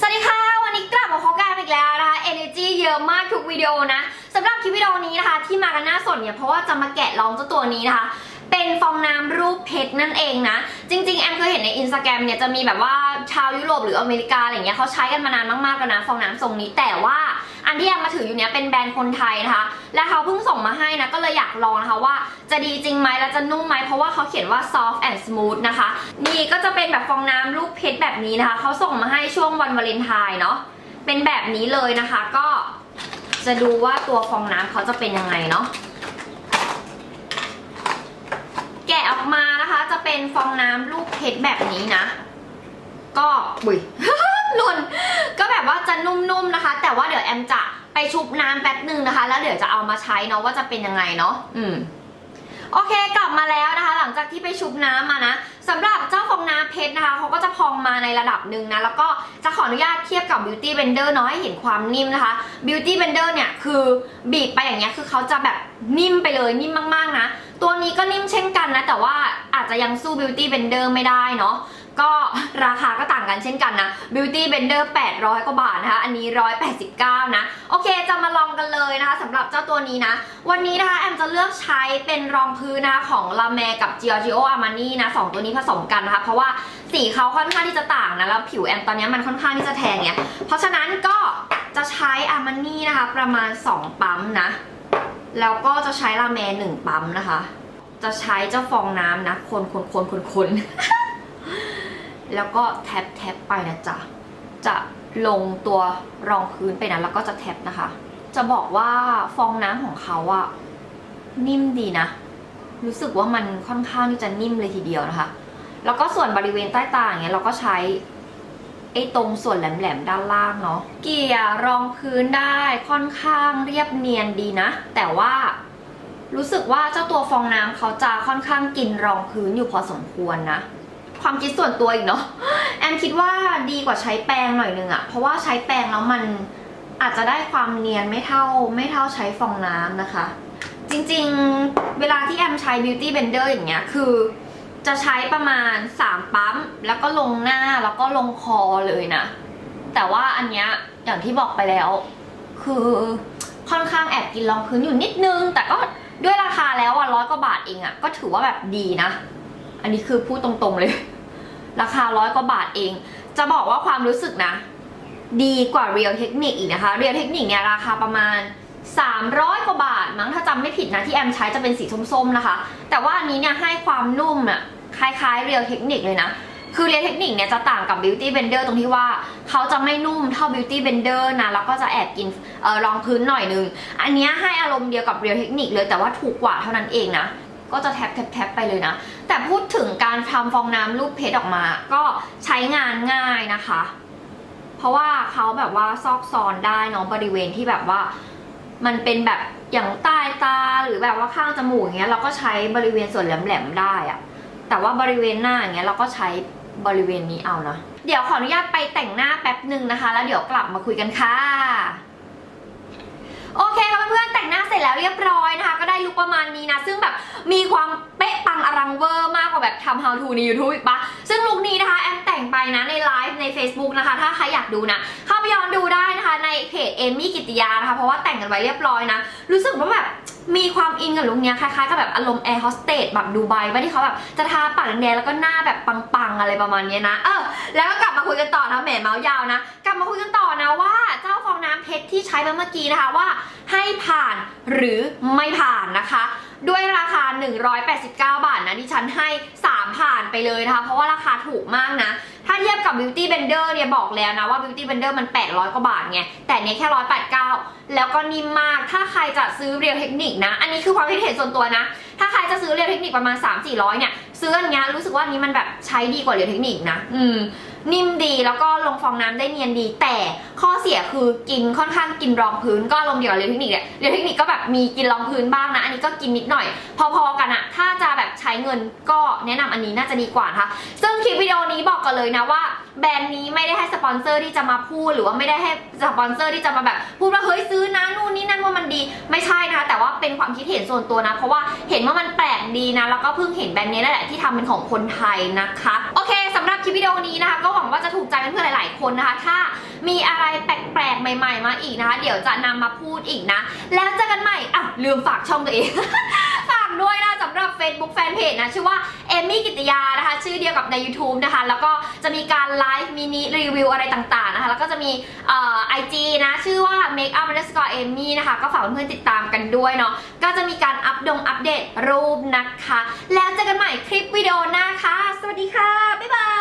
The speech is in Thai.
สวัสดีค่ะ วันนี้กลับมาพบกันอีกแล้วนะคะ energy เยอะมากทุกวิดีโอนะสำหรับคลิปวิดีโอนี้นะคะ ที่มากันหน้าสดเนี่ยเพราะว่าจะมาแกะลองเจ้าตัวนี้นะคะ เป็นฟองน้ำรูปเพชรนั่นเองนะ จริงๆ แอมเคยเห็นในอินสตาแกรมเนี่ยจะมีแบบว่าชาวยุโรปหรืออเมริกาอะไรเงี้ยเขาใช้กันมานานมากๆแล้วนะฟองน้ำทรงนี้แต่ว่าอันที่แอมมาถืออยู่เนี้ยเป็นแบรนด์คนไทยนะคะ และเขาเพิ่งส่งมาให้นะก็เลยอยากลองนะคะว่าจะดีจริงไหมและจะนุ่มไหมเพราะว่าเขาเขียนว่า soft and smooth นะคะ นี่ก็จะเป็นแบบฟองน้ำรูปเพชรแบบนี้นะคะเขาส่งมาให้ช่วงวันวาเลนไทน์เนาะเป็นแบบนี้เลยนะคะก็จะดูว่าตัวฟองน้ำเขาจะเป็นยังไงเนาะ แกะออกมานะคะจะ เป็นฟองน้ำลูกเพชรแบบนี้นะ ก็บุยหล่นก็แบบว่าจะนุ่มๆนะคะ แต่ว่าเดี๋ยวแอมจะไปชุบน้ำแป๊บหนึ่งนะคะ แล้วเดี๋ยวจะเอามาใช้เนาะว่าจะเป็นยังไงเนาะอืม โอเคกลับมาแล้วนะคะ หลังจากที่ไปชุบน้ำมานะสำหรับเจ้าฟองน้ำเพชรนะคะเขาก็จะพองมาในระดับหนึ่งนะ แล้วก็จะขออนุญาตเทียบกับ Beauty Blender เนาะให้เห็นความนิ่มนะคะ Beauty Blender เนี่ยคือบีบไปอย่างเงี้ยคือเขาจะแบบนิ่มไปเลยนิ่มมากๆนะ ตัวนี้ก็นิ่มเช่นกันนะ แต่ว่าอาจจะยังสู้ Beauty Blender ไม่ได้เนาะก็ราคาก็ต่าง กันเช่นกันนะ Beauty Blender 800 กว่าบาทนะคะ อันนี้ 189 นะ โอเค จะมาลองกันเลยนะคะสำหรับเจ้าตัวนี้นะ วันนี้นะคะ แอมจะเลือกใช้เป็นรองพื้นนะคะของลาแมกับ Giorgio Armani นะสองตัวนี้ผสมกันนะคะ เพราะว่าสีเขาค่อนข้างที่จะต่างนะ แล้วผิวแอมตอนนี้มันค่อนข้างที่จะแทงเนี่ย เพราะฉะนั้นก็จะใช้ Armani นะคะ ประมาณ 2 ปั๊มนะ แล้วก็จะใช้ลาแมหนึ่งปั๊มนะคะ จะใช้เจ้าฟองน้ำนะ คนคนคนคนคน แล้วก็แท็บแท็บไปนะจ๊ะ จะลงตัวรองพื้นไปนะ แล้วก็จะแท็บนะคะ จะบอกว่าฟองน้ำของเขาอะนิ่มดีนะ รู้สึกว่ามันค่อนข้างที่จะนิ่มเลยทีเดียวนะคะ แล้วก็ส่วนบริเวณใต้ตาอย่างเงี้ยเราก็ใช้ไอ้ตรงส่วนแหลมๆด้านล่างเนาะ เกี่ยรองพื้นได้ค่อนข้างเรียบเนียนดีนะ แต่ว่ารู้สึกว่าเจ้าตัวฟองน้ำเขาจะค่อนข้างกินรองพื้นอยู่พอสมควรนะ ความคิดส่วนตัวอีกเนาะแอมคิดว่าดีกว่าใช้แปรงหน่อยนึงอะเพราะว่าใช้แปรงแล้วมันอาจจะได้ความเนียนไม่เท่าไม่เท่าใช้ฟองน้ำนะคะ จริงๆเวลาที่แอมใช้ Beauty Blender อย่างเงี้ยคือ จะใช้ประมาณ 3 ปั๊ม แล้วก็ลงหน้าแล้วก็ลงคอเลยนะ แต่ว่าอันเนี้ยอย่างที่บอกไปแล้ว คือค่อนข้างแอบกินรองพื้นอยู่นิดนึง แต่ก็ด้วยราคาแล้วอะร้อยกว่าบาทเองอะก็ถือว่าแบบดีนะ อันนี้คือพูดตรงๆเลย ราคาร้อยกว่าบาทเอง จะบอกว่าความรู้สึกนะ ดีกว่า Real Technique อีกนะคะ Real Technique เนี่ยราคาประมาณ 300 กว่าบาท มั้งถ้าจำไม่ผิดนะที่แอมใช้จะเป็นสีส้มๆนะคะ แต่ว่าอันนี้เนี่ยให้ความนุ่มอะคล้ายๆ Real Technique เลยนะคือ Real Technique เนี่ยจะต่างกับ Beauty Blender ตรงที่ว่าเขาจะไม่นุ่มเท่า Beauty Blender นะแล้วก็จะแอบกินออรองพื้นหน่อยนึง อันนี้ให้อารมณ์เดียวกับ Real Technique เลยแต่ว่าถูกกว่าเท่านั้นเองนะ ก็จะแท็บแท็บแท็บไปเลยนะ แต่พูดถึงการทำฟองน้ำรูปเพชรออกมา ก็ใช้งานง่ายนะคะ เพราะว่าเขาแบบว่าซอกซอนได้เนาะบริเวณที่แบบว่า มันเป็นแบบอย่างใต้ตาหรือแบบว่าข้างจมูกอย่างเงี้ยเราก็ใช้บริเวณส่วนแหลมๆได้อะแต่ว่าบริเวณหน้าอย่างเงี้ยเราก็ใช้บริเวณนี้เอานะ เดี๋ยวขออนุญาตไปแต่งหน้าแป๊บหนึ่งนะคะ แล้วเดี๋ยวกลับมาคุยกันค่ะ โอเคค่ะเพื่อนๆ แต่งหน้าเสร็จแล้วเรียบร้อยนะคะ ก็ได้ลุคประมาณนี้นะ ซึ่งแบบมีความเป๊ะปังอลังเวอร์มากกว่าแบบทำ how to ใน YouTube อีกปะซึ่งลุคนี้นะคะแอมแต่งไปนะในไลฟ์ใน Facebook นะคะ ถ้าใครอยากดูนะ เข้าไปย้อนดูได้นะคะในเพจเอมี่กิติยานะคะ เพราะว่าแต่งกันไว้เรียบร้อยนะ รู้สึกว่าแบบมีความอินกับลุคนี้คล้ายๆกับแบบอารมณ์แอร์โฮสเตสแบบดูไบว่าที่เขาแบบจะทาปากแดงแล้วก็หน้าแบบปังๆอะไรประมาณนี้นะ เออ แล้วก็กลับมาคุยกันต่อนะแหมเมาส์ยาวนะ กลับมาคุยกันต่อนะว่าเจ้าฟองน้ำเพชรที่ใช้มาเมื่อกี้นะคะว่า ให้ผ่านหรือไม่ผ่านนะคะ ด้วยราคา 189 บาทนะดิฉันให้ 3 ผ่านไปเลยนะคะ เพราะว่าราคาถูกมากนะ ถ้าเทียบกับ Beauty Blender เนี่ยบอกแล้วนะว่า Beauty Blender มัน 800 กว่าบาทไงแต่เนี้ยแค่ 189 แล้วก็นิ่มมากถ้าใครจะซื้อ Real Technique นะ อันนี้คือความคิดเห็นส่วนตัวนะ ถ้าใครจะซื้อ Real Technique ประมาณ 3-400 เนี่ย ซื้ออันเนี้ยรู้สึกว่านี้มันแบบใช้ดีกว่าเหรียญเทคนิคนะอืมนิ่มดีแล้วก็ลงฟองน้ำได้เนียนดี แต่ข้อเสียคือกินค่อนข้างกินรองพื้น ก็ลงเดียวกับเรียนเทคนิคเนี่ยเรียนเทคนิคก็แบบมีกินรองพื้นบ้างนะ อันนี้ก็กินนิดหน่อย พอๆกันอะถ้าจะแบบ เงินก็แนะนำอันนี้น่าจะดีกว่านะคะซึ่งคลิปวิดีโอนี้บอกกันเลยนะว่าแบรนด์นี้ไม่ได้ให้สปอนเซอร์ที่จะมาพูดหรือว่าไม่ได้ให้สปอนเซอร์ที่จะมาแบบพูดว่าเฮ้ยซื้อนะนู่นนี่นั่นว่ามันดีไม่ใช่นะคะแต่ว่าเป็นความคิดเห็นส่วนตัวนะ เพราะว่าเห็นว่ามันแปลกดีนะ แล้วก็เพิ่งเห็นแบรนด์นี้นั่นแหละที่ทำเป็นของคนไทยนะคะโอเคสำหรับคลิปวิดีโอนี้นะคะ ก็หวังว่าจะถูกใจเพื่อนๆหลาย ๆ คนนะคะ ถ้ามีอะไรแปลกๆใหม่ ๆ มาอีกนะคะ เดี๋ยวจะนำมาพูดอีกนะ แล้วเจอกันใหม่อะลืมฝากช่องตัวเอง ด้วยนะสำหรับ Facebook Fanpage นะชื่อว่าเอมี่กิตยานะคะชื่อเดียวกับใน YouTube นะคะ แล้วก็จะมีการไลฟ์มินิรีวิวอะไรต่างๆนะคะ แล้วก็จะมีไอจีนะ ชื่อว่า makeup underscore amy นะคะ ก็ฝากเพื่อนๆติดตามกันด้วยเนาะก็จะมีการอัปดงอัปเดตรูปนะคะ แล้วเจอกันใหม่คลิปวิดีโอหน้าค่ะ สวัสดีค่ะ บ๊ายบาย